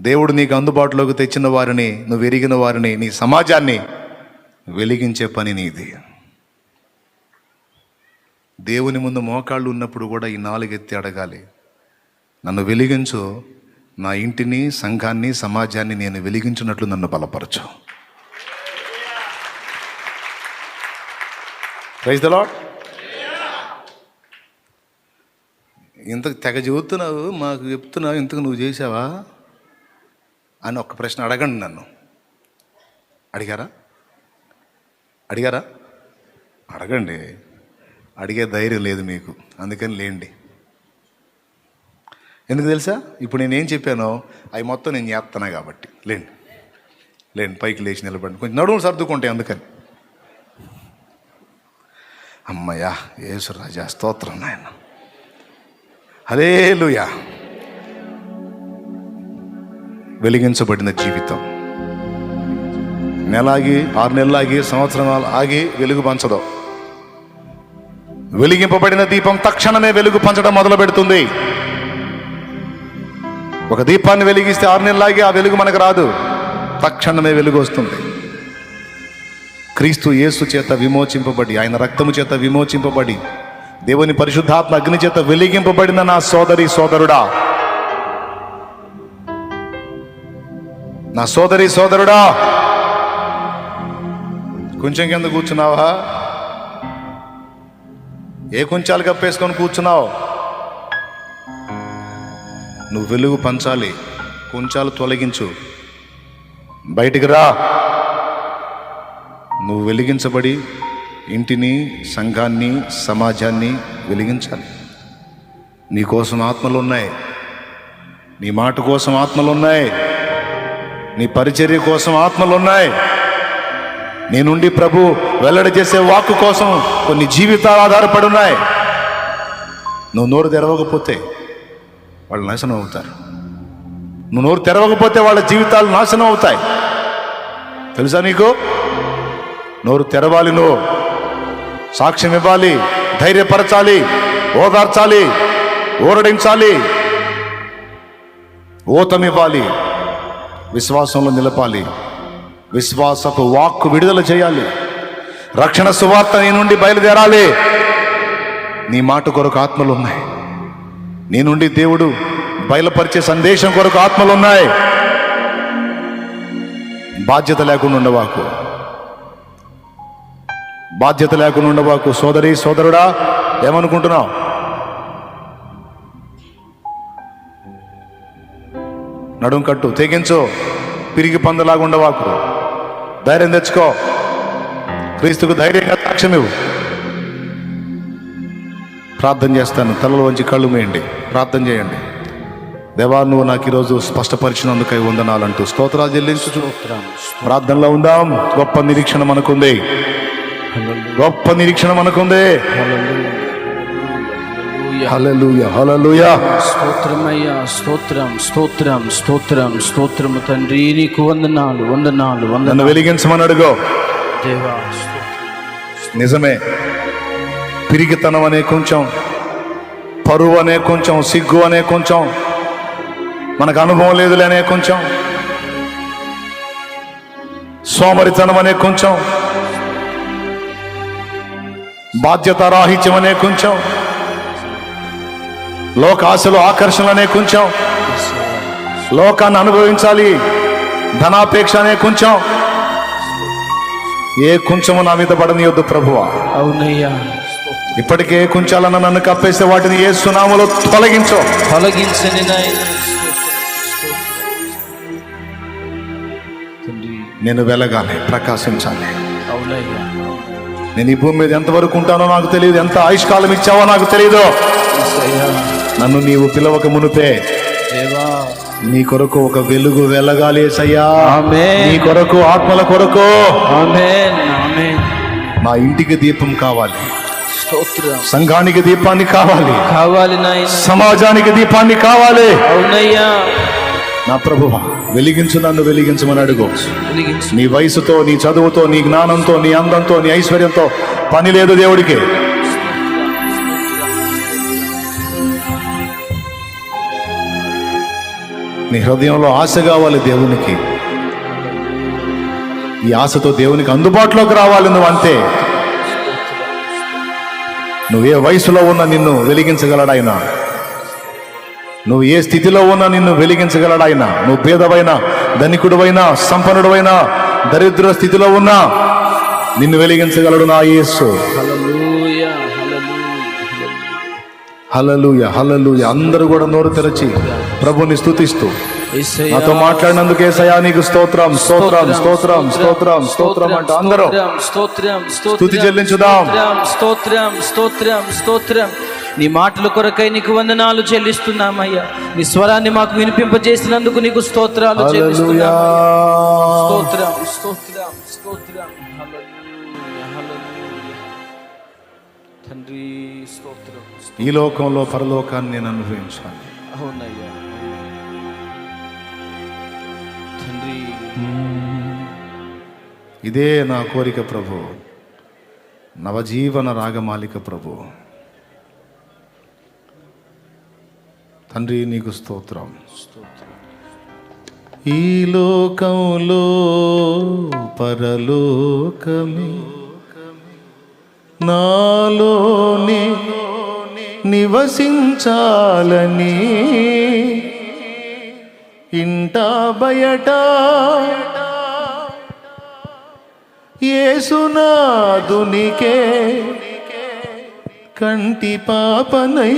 దేవుడు నీకు అందుబాటులోకి తెచ్చిన వారిని నువ్వు ఎరిగిన వారిని నీ సమాజాన్ని వెలిగించే పని నీది. దేవుని ముందు మోకాళ్ళు ఉన్నప్పుడు కూడా ఈ నాలుగెత్తి అడగాలి. నన్ను వెలిగించు నా ఇంటిని సంఘాన్ని సమాజాన్ని నేను వెలిగించినట్లు నన్ను బలపరచు. ప్రైజ్ ద లాడ్ ఇంత తెగ చెబుతున్నావు మాకు చెప్తున్నావు ఇంతకు నువ్వు చేసావా అని ఒక ప్రశ్న అడగండి నన్ను. అడిగారా? అడిగారా? అడగండి. అడిగే ధైర్యం లేదు మీకు. అందుకని లేండి. ఎందుకు తెలుసా? ఇప్పుడు నేనేం చెప్పానో అవి మొత్తం నేను చేస్తున్నా కాబట్టి. లేండి. లేండి పైకి లేచి నిలబడి కొంచెం నడుములు సర్దుకుంటాయి అందుకని. అమ్మయ్యా యేసు రాజా స్తోత్రం నాయన. హలేలుయా వెలిగించబడిన జీవితం. నెలాగి ఆరు నెలలాగి సంవత్సరం ఆగి వెలుగు పంచదు. వెలిగింపబడిన దీపం తక్షణమే వెలుగు పంచడం మొదలు పెడుతుంది. ఒక దీపాన్ని వెలిగిస్తే ఆరు నెలలాగి ఆ వెలుగు మనకు రాదు. తక్షణమే వెలుగు వస్తుంది. క్రీస్తు యేసు చేత విమోచింపబడి ఆయన రక్తము చేత విమోచింపబడి దేవుని పరిశుద్ధాత్మ అగ్ని చేత వెలిగింపబడిన నా సోదరి సోదరుడా నా సోదరి సోదరుడా కొంచెం కింద కూర్చున్నావా? ఏ కొంచాలు కప్పేసుకొని కూర్చున్నావు? నువ్వు వెలుగు పంచాలి కొంచాలు తొలగించు. బయటికి రా. నువ్వు వెలిగించబడి ఇంటిని సంఘాన్ని సమాజాన్ని వెలిగించాలి. నీ కోసం ఆత్మలు ఉన్నాయి నీ మాట కోసం ఆత్మలు ఉన్నాయి నీ పరిచర్య కోసం ఆత్మలు ఉన్నాయి నీ నుండి ప్రభు వెల్లడి చేసే వాక్కు కోసం కొన్ని జీవితాలు ఆధారపడి ఉన్నాయి నువ్వు నోరు తెరవకపోతే వాళ్ళు నాశనం అవుతారు. నువ్వు నోరు తెరవకపోతే వాళ్ళ జీవితాలు నాశనం అవుతాయి. తెలుసా నీకు? నోరు తెరవాలి నువ్వు. సాక్ష్యం ఇవ్వాలి ధైర్యపరచాలి ఓదార్చాలి ఊరడించాలి ఓతమివ్వాలి. విశ్వాసంలో నిలపాలి. విశ్వాసపు వాక్కు విడుదల చేయాలి. రక్షణ సువార్త నీ నుండి బయలుదేరాలి. నీ మాట కొరకు ఆత్మలు ఉన్నాయి. నీ నుండి దేవుడు బయలుపరిచే సందేశం కొరకు ఆత్మలు ఉన్నాయి. బాధ్యత లేకుండా ఉండవాకు. బాధ్యత లేకుండా ఉండవాకు. సోదరి సోదరుడా ఏమనుకుంటున్నావు? నడుం కట్టు తెగించు. పిరిగి పందులాగా ఉండవాకు. ధైర్యం తెచ్చుకో. క్రీస్తుకు ధైర్యంగా సాక్ష్యం ఇవ్వు. ప్రార్థన చేస్తాను. తలలో వంచి కళ్ళు మేయండి. ప్రార్థన చేయండి. దేవా నువ్వు నాకు ఈరోజు స్పష్టపరిచినందుకై వందనాలంటూ స్తోత్రాలు చెల్లించు ప్రార్థనలో ఉందాం. గొప్ప నిరీక్షణ మనకుంది. గొప్ప నిరీక్షణ మనకుంది. హల్లెలూయా. హల్లెలూయా స్తోత్రమయ్యా స్తోత్రం స్తోత్రం స్తోత్రం స్తోత్రము తండ్రి. నీకు వందనాలు వందనాలు వందనాలు. వెలిగించమని అడుగో. దేవా స్తోత్రం. నిజమే. పిరిగితనం అనే కొంచెం పరువు అనే కొంచెం సిగ్గు అనే కొంచెం మనకు అనుభవం లేదులే అనే కొంచెం సోమరితనం అనే కొంచెం బాధ్యత రాహిత్యం అనే కొంచెం లోక ఆశలు ఆకర్షణలు అనే కొంచెం. లోకాన్ని అనుభవించాలి. ధనాపేక్ష అనే కొంచెం. ఏ కొంచెము నా మీద పడనీయొద్దు ప్రభువా. అవునయ్యా. ఇప్పటికే కొంచాలన్న నన్ను కప్పేస్తే వాటిని ఏ సునాములో తొలగించు. తొలగించని నేను వెలగాలి ప్రకాశించాలి. అవునయ్యా. నేను ఈ భూమి మీద ఎంతవరకు ఉంటానో నాకు తెలియదు ఎంత ఆయుష్కాలం ఇచ్చావో నాకు తెలియదు. నన్ను నీవు పిలవక మునిపే. దేవా. నీ కొరకు ఒక వెలుగు వెలగాలి. నీ కొరకు ఆత్మల కొరకు. నా ఇంటికి దీపం కావాలి. సంఘానికి దీపాన్ని కావాలి. కావాలి సమాజానికి దీపాన్ని కావాలి. అవునయ్యా. నా ప్రభువ వెలిగించు నన్ను వెలిగించమని అడుగు. నీ వయసుతో నీ చదువుతో నీ జ్ఞానంతో నీ అందంతో నీ ఐశ్వర్యంతో పని లేదు దేవుడికి. నీ హృదయంలో ఆశ కావాలి దేవునికి. ఈ ఆశతో దేవునికి అందుబాటులోకి రావాలి నువ్వు అంతే నువ్వు ఏ వయసులో ఉన్నా నిన్ను వెలిగించగలడాయన. నువ్వు ఏ స్థితిలో ఉన్నా నిన్ను వెలిగించగలడాయన. నువ్వు పేదవైనా ధనికుడువైనా సంపన్నుడువైనా దరిద్ర స్థితిలో ఉన్నా నిన్ను వెలిగించగలడు నా యేసు. హలలుయ హలలుయ అందరూ కూడా నోరు తెరచి. ప్రభుని యేసయ్యా నాతో మాట్లాడినందుకే సయా నీకు స్తోత్రం స్తోత్రం స్తోత్రం స్తోత్రం స్తోత్రం అంటూ అందరూ స్తోత్రం స్తుతి చెల్లించుదాం. స్తోత్రం స్తోత్రం స్తోత్రం నీ మాటల కొరకై నీకు వందనాలు చెల్లిస్తున్నామయ్యా నీ స్వరాన్ని మాకు వినిపింపజేసినందుకు నీకు స్తోత్రాలు చెల్లిస్తున్నాం స్తోత్రం స్తోత్రం స్తోత్రం తండ్రి స్తోత్రం ఈ లోకంలో పరలోకాన్ని నేను అనుభవించాలి అవునయ్యా ఇదే నా కోరిక ప్రభు. నవజీవన రాగమాలిక ప్రభు. తండ్రి నీకు స్తోత్రం. ఈ లోకంలో పరలోకమే. నాలోని నివసించాలని. ఇంట బయట ఏసునాదునికే కంటి పాపనై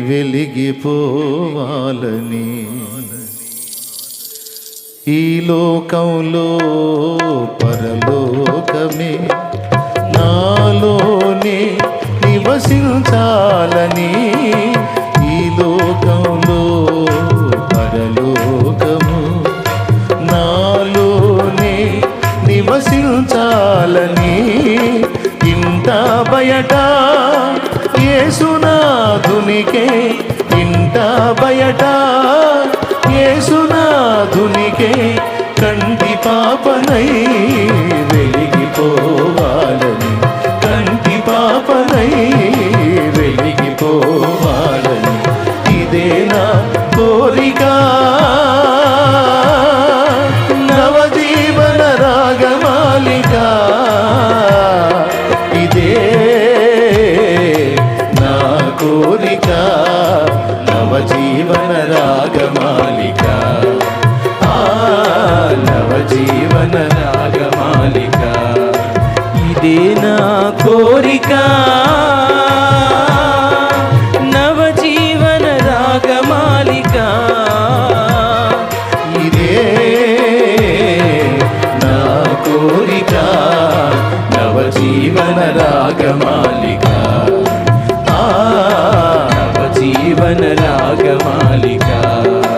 వెలిగిపోవాలని. ఈ లోకంలో పరలోకమే నాలోనే నివసించాలని కావాలని ఇంట బయట ఏసునాధునికే ఇంట బయట ఏసునాధునికే కంటి పాపనై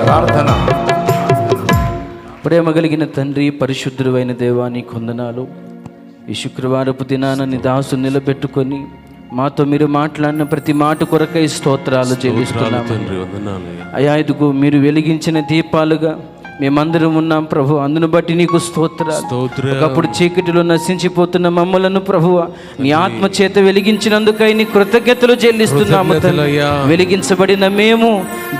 ప్రార్థన. ప్రేమ కలిగిన తండ్రి పరిశుద్ధుడు అయిన దేవాని కొందనాలు. ఈ శుక్రవారపు దినాన నీ దాసు నిలబెట్టుకొని మాతో మీరు మాట్లాడిన ప్రతి మాట కొరకై స్తోత్రాలు చెల్లిస్తున్నాము అయా ఇదిగో మీరు వెలిగించిన దీపాలుగా మేమందరం ఉన్నాం ప్రభు. అందును బట్టి నీకు స్తోత్రాలు. ఒకప్పుడు చీకటిలో నశించిపోతున్న మమ్మలను ప్రభువ నీ ఆత్మ చేత వెలిగించినందుకై నీ కృతజ్ఞతలు చెల్లిస్తున్నాము. వెలిగించబడిన మేము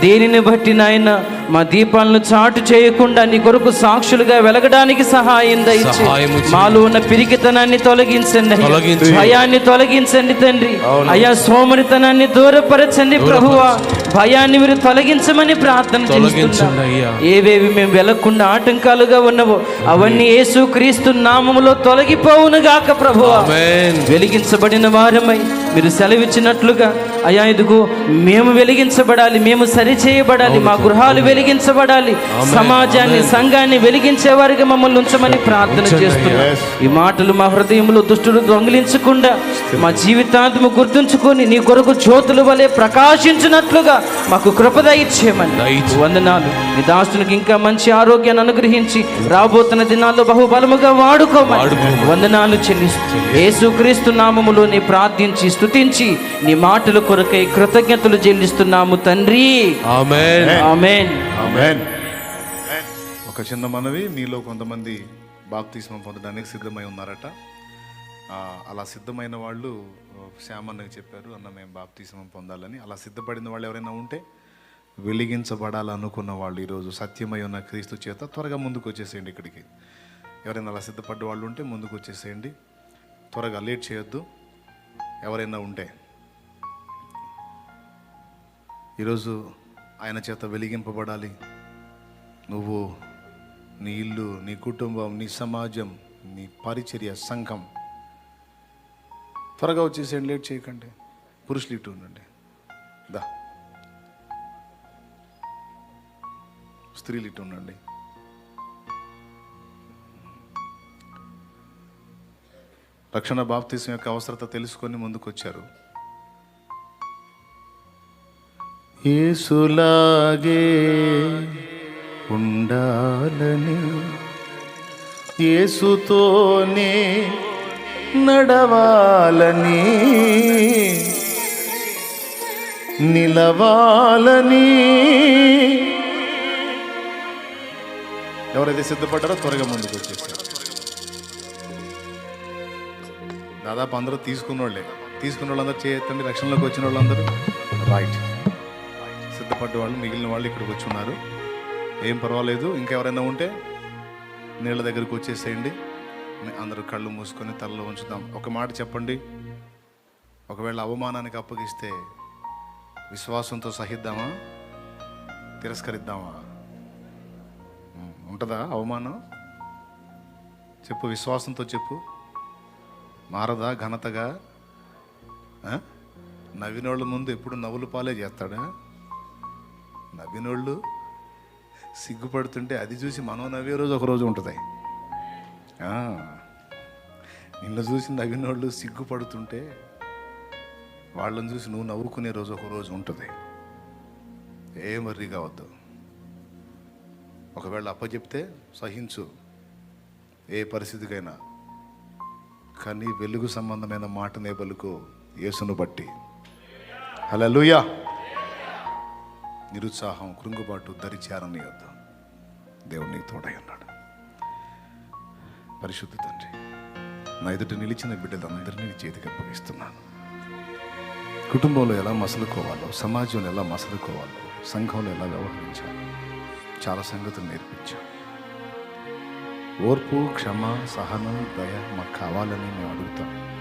దేనిని బట్టి నాయన మా దీపాలను చాటు చేయకుండా నీ కొరకు సాక్షులుగా వెలగడానికి సహాయం దయచి మాలో ఉన్న పిరికితనాన్ని తొలగించండి. భయాన్ని తొలగించండి తండ్రి. అయా సోమరితనాన్ని దూరపరచండి ప్రభువా. భయాన్ని మీరు తొలగించమని ప్రార్థన చేస్తున్నాం. ఏవేవి మేము వెలకుండా ఆటంకాలుగా ఉన్నవో అవన్నీ యేసు క్రీస్తు నామములో తొలగిపోవును గాక ప్రభువా వెలిగించబడిన వారమై మీరు సెలవిచ్చినట్లుగా అయా ఇదిగో మేము వెలిగించబడాలి మేము సరిచేయబడాలి మా గృహాలు వెలిగించబడాలి సమాజాన్ని సంఘాన్ని వెలిగించేవారిగా మమ్మల్ని ఉంచమని ప్రార్థన చేస్తున్నాం. ఈ మాటలు మా హృదయంలో దుష్టుడు దొంగిలించకుండా మా జీవితాంతము గుర్తుంచుకొని నీ కొరకు జ్యోతుల వలె ప్రకాశించినట్లుగా మాకు కృపద ఇచ్చేయమని వందనాలు. నీ దాసునికి ఇంకా మంచి ఆరోగ్యాన్ని అనుగ్రహించి రాబోతున్న దినాల్లో బహుబలముగా వాడుకోమని. వందనాలు చెల్లిస్తూ. యేసుక్రీస్తు నామములో నీ ప్రార్థించి స్తుతించి నీ మాటల కొరకై కృతజ్ఞతలు చెల్లిస్తున్నాము తండ్రి. ఆమేన్. ఆమేన్. ఆమేన్. ఒక చిన్న మనవి మీలో కొంతమంది బాప్తిస్మం పొందడానికి సిద్ధమై ఉన్నారట. అలా సిద్ధమైన వాళ్ళు ఆ, శ్యామ్ అన్నకి చెప్పారు అన్న మేము బాప్తిస్మం పొందాలని. అలా సిద్ధపడిన వాళ్ళు ఎవరైనా ఉంటే వెలిగించబడాలనుకున్న వాళ్ళు ఈరోజు సత్యమై ఉన్న క్రీస్తు చేత త్వరగా ముందుకు వచ్చేసేయండి ఇక్కడికి. ఎవరైనా అలా సిద్ధపడ్డ వాళ్ళు ఉంటే ముందుకు వచ్చేసేయండి త్వరగా లేట్ చేయొద్దు. ఎవరైనా ఉంటే ఈరోజు ఆయన చేత వెలిగింపబడాలి. నువ్వు నీ ఇల్లు నీ కుటుంబం నీ సమాజం నీ పరిచర్య సంఘం. త్వరగా వచ్చేసేయండి లేట్ చేయకండి. పురుషులు ఇటు ఉండండి. దా. స్త్రీలు ఇటు ఉండండి. రక్షణ బాప్తీసం యొక్క అవసరత తెలుసుకొని ముందుకు ఏసులాగే ఉండాలని ఏసుతోనే నడవాలని నిలవాలని ఎవరైతే సిద్ధపడ్డారో త్వరగా ముందుకు వచ్చేసారు దాదాపు అందరూ తీసుకున్న వాళ్ళే తీసుకున్న వాళ్ళందరూ చేయొద్దండి రక్షణలోకి వచ్చిన వాళ్ళందరూ రైట్. సిద్ధపడ్డ వాళ్ళు మిగిలిన వాళ్ళు ఇక్కడికి వచ్చి ఉన్నారు ఏం పర్వాలేదు ఇంకెవరైనా ఉంటే నీళ్ళ దగ్గరికి వచ్చేసేయండి. అందరూ కళ్ళు మూసుకొని తలలో ఉంచుదాం. ఒక మాట చెప్పండి. ఒకవేళ అవమానానికి అప్పగిస్తే విశ్వాసంతో సహిద్దామా? తిరస్కరిద్దామా? ఉంటుందా అవమానం? చెప్పు విశ్వాసంతో చెప్పు. మారదా ఘనతగా? నవ్వినోళ్ళ ముందు ఎప్పుడు నవ్వులు పాలే చేస్తాడా? నవ్వినోళ్ళు సిగ్గుపడుతుంటే అది చూసి మనం నవ్వే రోజు ఒక రోజు ఉంటుంది. నిన్ను చూసి నవ్వినోళ్ళు సిగ్గుపడుతుంటే వాళ్ళని చూసి నువ్వు నవ్వుకునే రోజు ఒక రోజు ఉంటుంది. ఏం మర్రి కావద్దు. ఒకవేళ అప్పచెప్తే సహించు. ఏ పరిస్థితికైనా. కానీ వెలుగు సంబంధమైన మాటనే పలుకు యేసును బట్టి. హల్లెలూయా! నిరుత్సాహం కృంగుబాటు దరిచారని వద్దు దేవుడు నీకు తోడై ఉన్నాడు. పరిశుద్ధ తండ్రి నా ఎదుట నిలిచిన బిడ్డలందరినీ చేతికి అప్పగిస్తున్నాను. కుటుంబంలో ఎలా మసలుకోవాలో సమాజంలో ఎలా మసలుకోవాలో సంఘంలో ఎలా వ్యవహరించాలో చాలా సంగతులు నేర్పించాం ఓర్పు క్షమ సహనం దయ మాకు కావాలని మేము అడుగుతాం.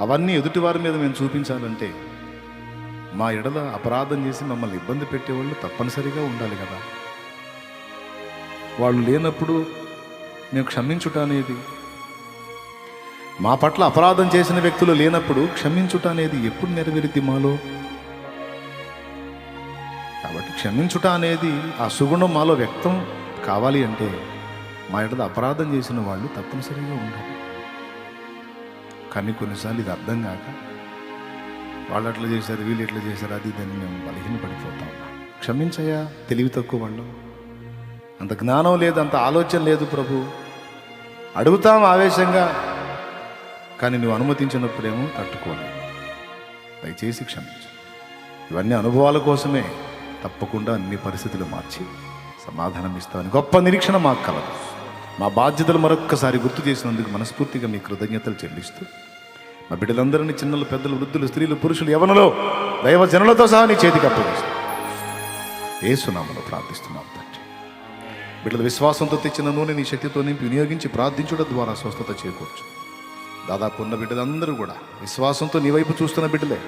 అవన్నీ ఎదుటి వారి మీద మేము చూపించాలంటే మా ఎడల అపరాధం చేసి మమ్మల్ని ఇబ్బంది పెట్టేవాళ్ళు తప్పనిసరిగా ఉండాలి కదా. వాళ్ళు లేనప్పుడు మేము క్షమించుట అనేది మా పట్ల అపరాధం చేసిన వ్యక్తులు లేనప్పుడు క్షమించుట అనేది ఎప్పుడు నెరవేరుద్ది మాలో? కాబట్టి క్షమించుట అనేది ఆ సుగుణం మాలో వ్యక్తం కావాలి అంటే మా ఎడల అపరాధం చేసిన వాళ్ళు తప్పనిసరిగా ఉండాలి. కానీ కొన్నిసార్లు ఇది అర్థం కాక వాళ్ళు అట్లా చేశారు వీళ్ళు ఎట్లా చేశారు అది దాన్ని మేము బలహీన పడిపోతా ఉన్నాం తెలివి తక్కువ వాళ్ళు. అంత జ్ఞానం లేదు అంత ఆలోచన లేదు ప్రభు. అడుగుతాం ఆవేశంగా కానీ నువ్వు అనుమతించినప్పుడేమో తట్టుకోలేము దయచేసి క్షమించు. ఇవన్నీ అనుభవాల కోసమే తప్పకుండా అన్ని పరిస్థితులు మార్చి సమాధానం ఇస్తామని గొప్ప నిరీక్షణ మాకు కలదు. మా బాధ్యతలు మరొక్కసారి గుర్తు చేసినందుకు మనస్ఫూర్తిగా మీ కృతజ్ఞతలు చెల్లిస్తూ మా బిడ్డలందరినీ చిన్నలు పెద్దలు వృద్ధులు స్త్రీలు పురుషులు యవనలో దైవ జనులతో సహా నీ చేతికి అప్పగిస్తాం. ఏసునామలో ప్రార్థిస్తున్నాం తండ్రి. బిడ్డల విశ్వాసంతో తెచ్చిన నూనె నీ శక్తితో నింపి వినియోగించి ప్రార్థించడం ద్వారా స్వస్థత చేకూర్చు. దాదాపు ఉన్న బిడ్డలందరూ కూడా విశ్వాసంతో నీ వైపు చూస్తున్న బిడ్డలే.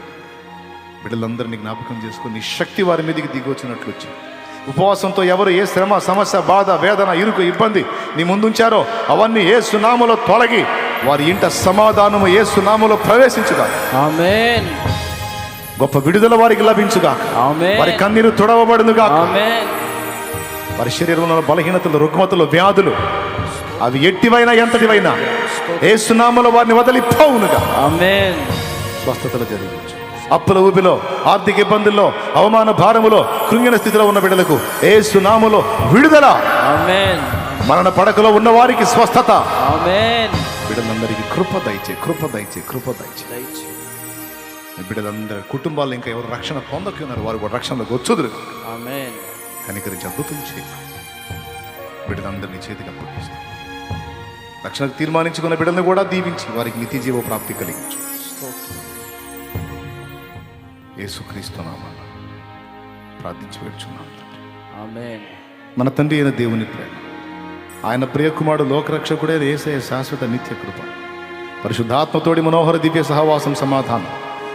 బిడ్డలందరినీ జ్ఞాపకం చేసుకుని నీ శక్తి వారి మీదకి దిగొచ్చినట్లు వచ్చి ఉపవాసంతో ఎవరు ఏ శ్రమ సమస్య బాధ వేదన ఇరుకు ఇబ్బంది నీ ముందుంచారో అవన్నీ ఏ సునామలో తొలగి వారి ఇంట సమాధానము ఏ సునామలో ప్రవేశించుగా. ఆమెన్. గొప్ప విడుదల వారికి లభించుగా వారి కన్నీరు తుడవబడునుగా వారి శరీరంలో బలహీనతలు రుగ్మతలు వ్యాధులు అవి ఎట్టివైనా ఎంతటివైనా ఏ సునామలో వారిని వదిలిపోవునుగా స్వస్థతలు జరిగించు. అప్పుల ఊపిలో ఆర్థిక ఇబ్బందుల్లో అవమాన భారములో కృంగిన స్థితిలో ఉన్న బిడ్డలకు ఏ సునాములో విడుదల. మరణ పడకలో ఉన్న వారికి స్వస్థత. ఆమెన్. బిడ్డలందరికీ కృప దయచే కృప దయచే కృప దయచే. ఈ బిడ్డలందరి కుటుంబాలు ఇంకా ఎవరు రక్షణ పొందకి ఉన్నారు వారు కూడా రక్షణలోకి వచ్చుదురు కనికరించి అద్భుతం చేయ. బిడ్డలందరినీ చేతికి అప్పగిస్తాం రక్షణకు తీర్మానించుకున్న బిడ్డలను కూడా దీవించి వారికి నిత్య జీవ ప్రాప్తి కలిగించు. యేసుక్రీస్తు నామమున ప్రార్థించి ఆమేన్. మన తండ్రి అయిన దేవుని ప్రేమ. ఆయన ప్రియకుమారుడు లోకరక్షకుడే ఏసయ శాశ్వత నిత్య కృప. పరిశుద్ధాత్మతోడి మనోహర దివ్య సహవాసం సమాధానం.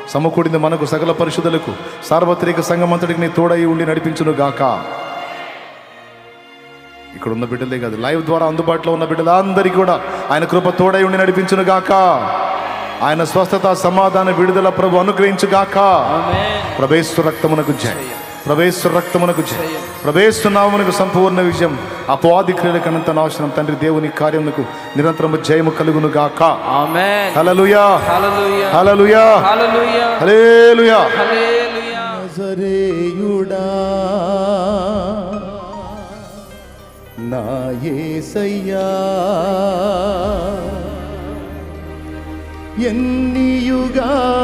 సమకూడిన మనకు సకల పరిశుద్ధులకు సార్వత్రిక సంఘమంతటికి నీ తోడై ఉండి నడిపించును గాక. ఇక్కడ ఉన్న బిడ్డలే కాదు లైవ్ ద్వారా అందుబాటులో ఉన్న బిడ్డలందరికీ కూడా ఆయన కృప తోడై ఉండి నడిపించును గాక. ఆయన స్వస్థత సమాధాన విడుదల ప్రభు అనుగ్రహించు గాక. ఆమేన్. ప్రభేశ్వర రక్తమునకు జయ ప్రభేశ్వర రక్తమునకు జయ ప్రభేస్తున్నామునకు సంపూర్ణ విజయం. అపవాది క్రియలకు అనంత నాశనం. తండ్రి దేవుని కార్యమునకు నిరంతరము జయము కలుగును గాక ఆమేన్. హల్లెలూయా. హల్లెలూయా. హల్లెలూయా. హల్లెలూయా. హల్లెలూయా. హల్లెలూయా. నజరేయుడా. నా యేసయ్యా ఎన్ని యుగాలకైనా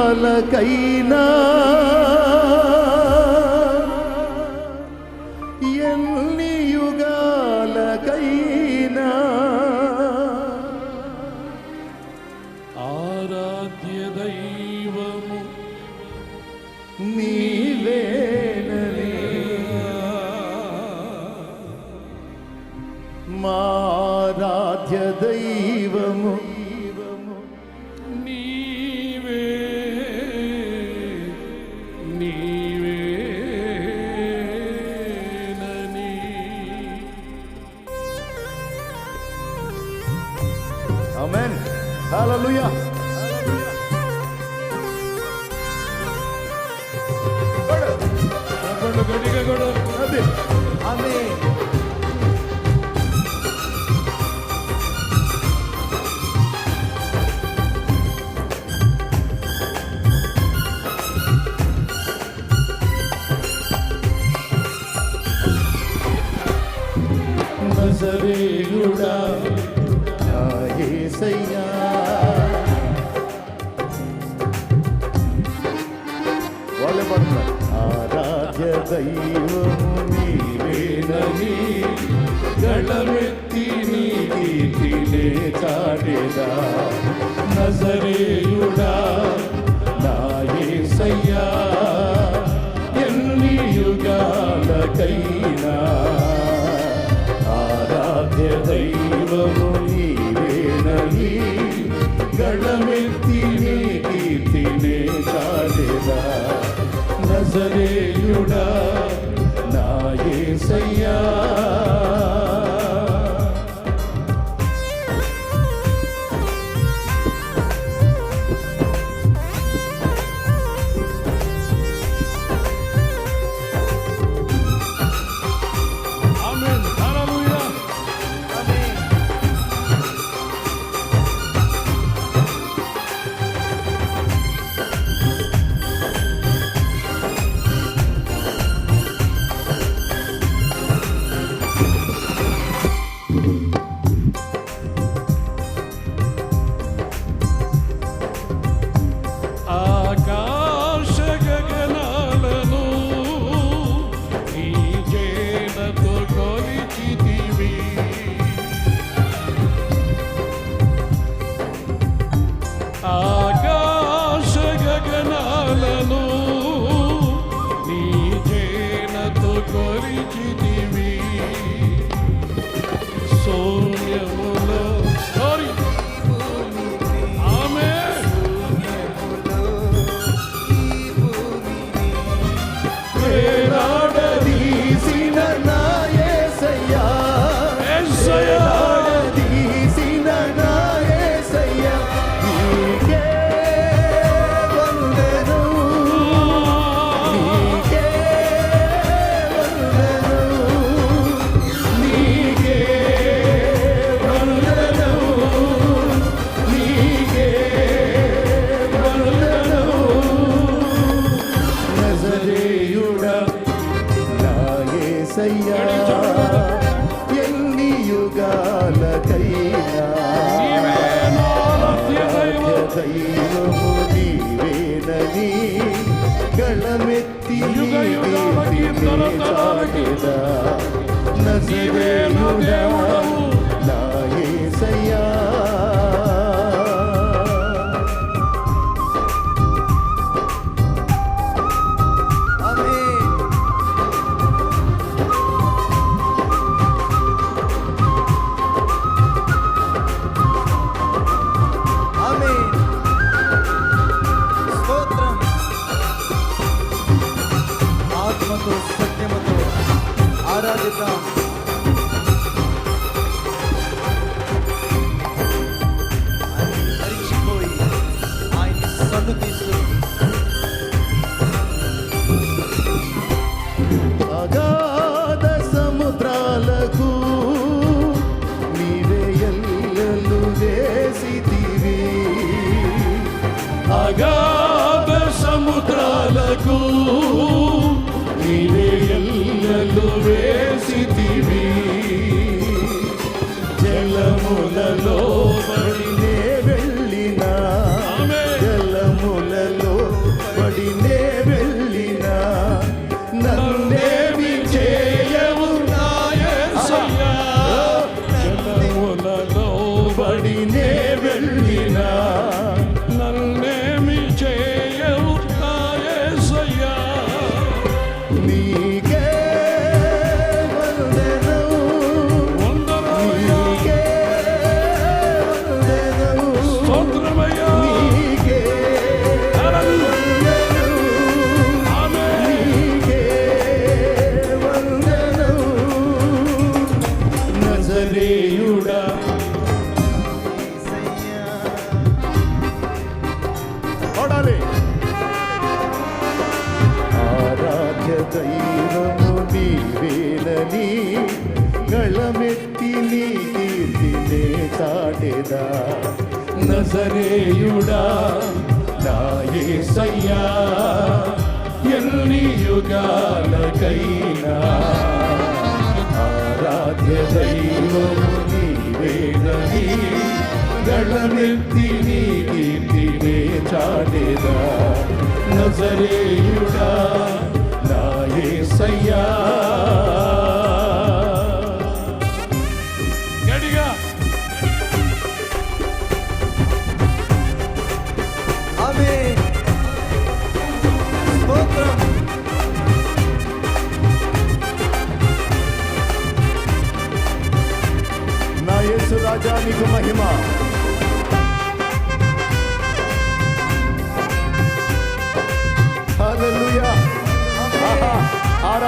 ఆమేన్ హల్లెలూయా గడిగ కొడు అదే ఆమేన్ యేసయ్యా ఎన్ని యుగాలకైనా ఆరాధ్య దైవము నీవేనని గళమెత్తి నీ కీర్తినే చాటెదా నజరేయుడా నా యేసయ్యా సత్యముతో ఆరాధిద్దాం. నజరేయుడా నాయసయ్యా ఎన్ని యుగాలకైనా ఆరాధ్య దైవము నీవేదని గళనెత్తి నీ కీర్తినే చాటేదా? నజరేయుడా నాయసయ్యా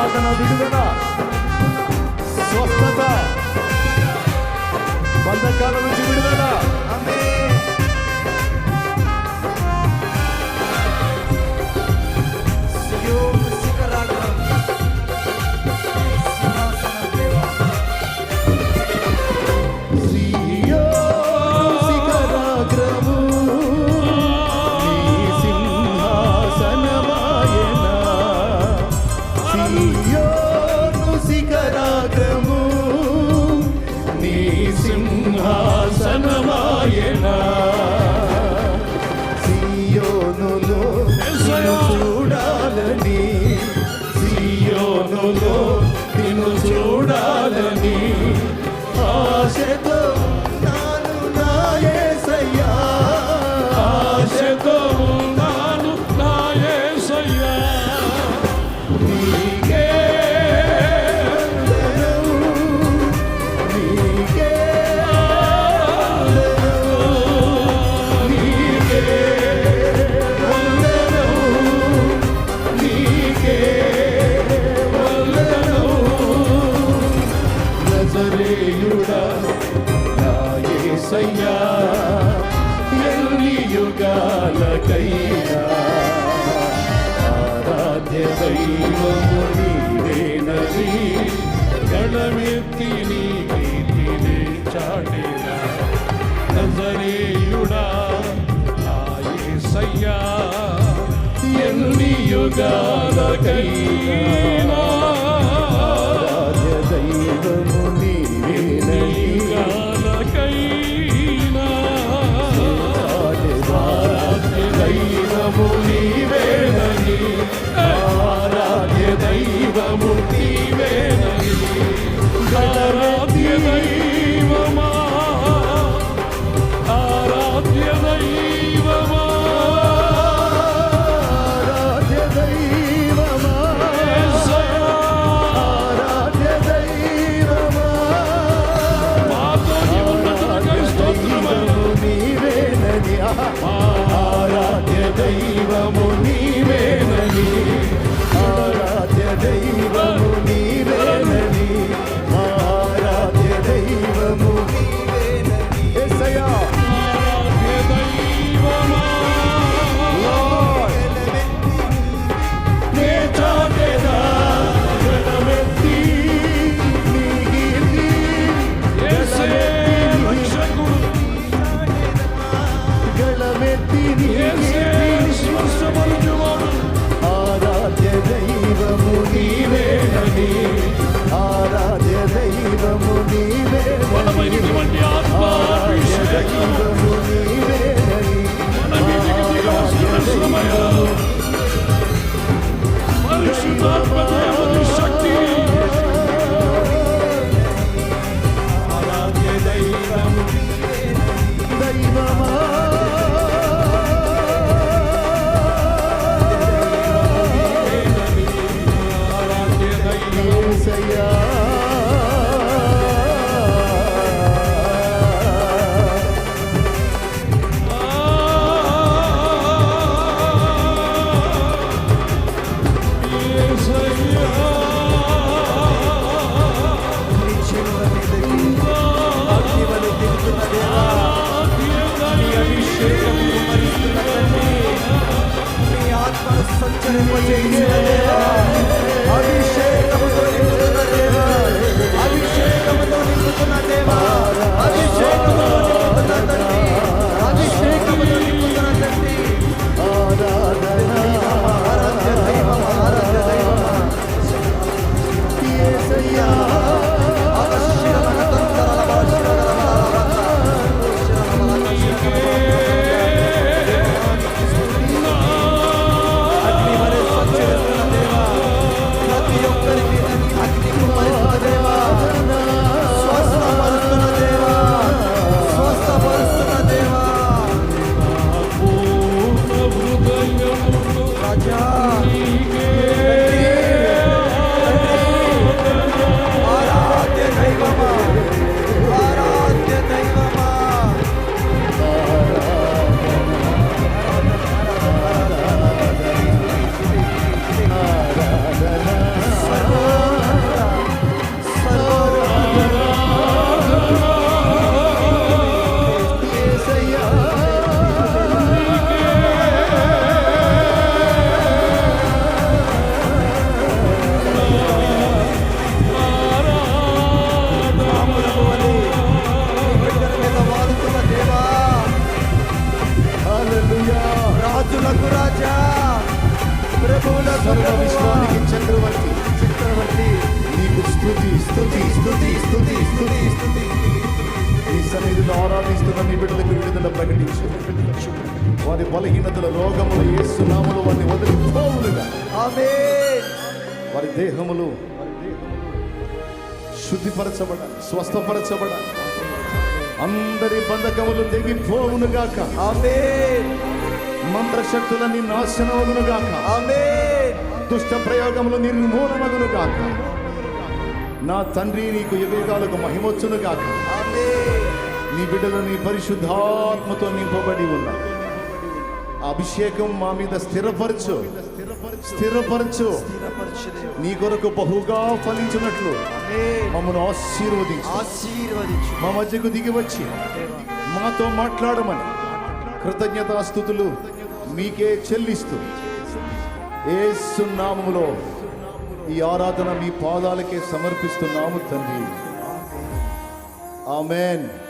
వేదన విడుదల స్వస్థత. బంధకాలను Color Hadi, hadi. వారి దేహములు శుద్ధిపరచబడాలి స్వస్థపరచబడాలి అందరి బంధకములు తెగిపోవునుగాక ఆమేన్. మంత్రశక్తులన్నీ నాశనమగునుగాక ఆమేన్. దుష్ట ప్రయోగములు నిర్మూలమగునుగాక నా తండ్రి నీకు యుగాలకు మహిమొచ్చునుగాక ఆమేన్. నీ బిడ్డలు నీ పరిశుద్ధాత్మతో నింపబడి ఉన్నా అభిషేకం మా మీద స్థిరపరచు. స్థిరపరచు. నీ కొరకు బహుగా ఫలించినట్లు ఆమేన్ మమ్మల్ని ఆశీర్వదించు. ఆశీర్వదించు. మా మధ్యకు దిగి వచ్చి మాతో మాట్లాడమని కృతజ్ఞతాస్థుతులు మీకే చెల్లిస్తూ ఏసు నామములో ఈ ఆరాధన మీ పాదాలకే సమర్పిస్తున్నాము తండ్రి. ఆమెన్.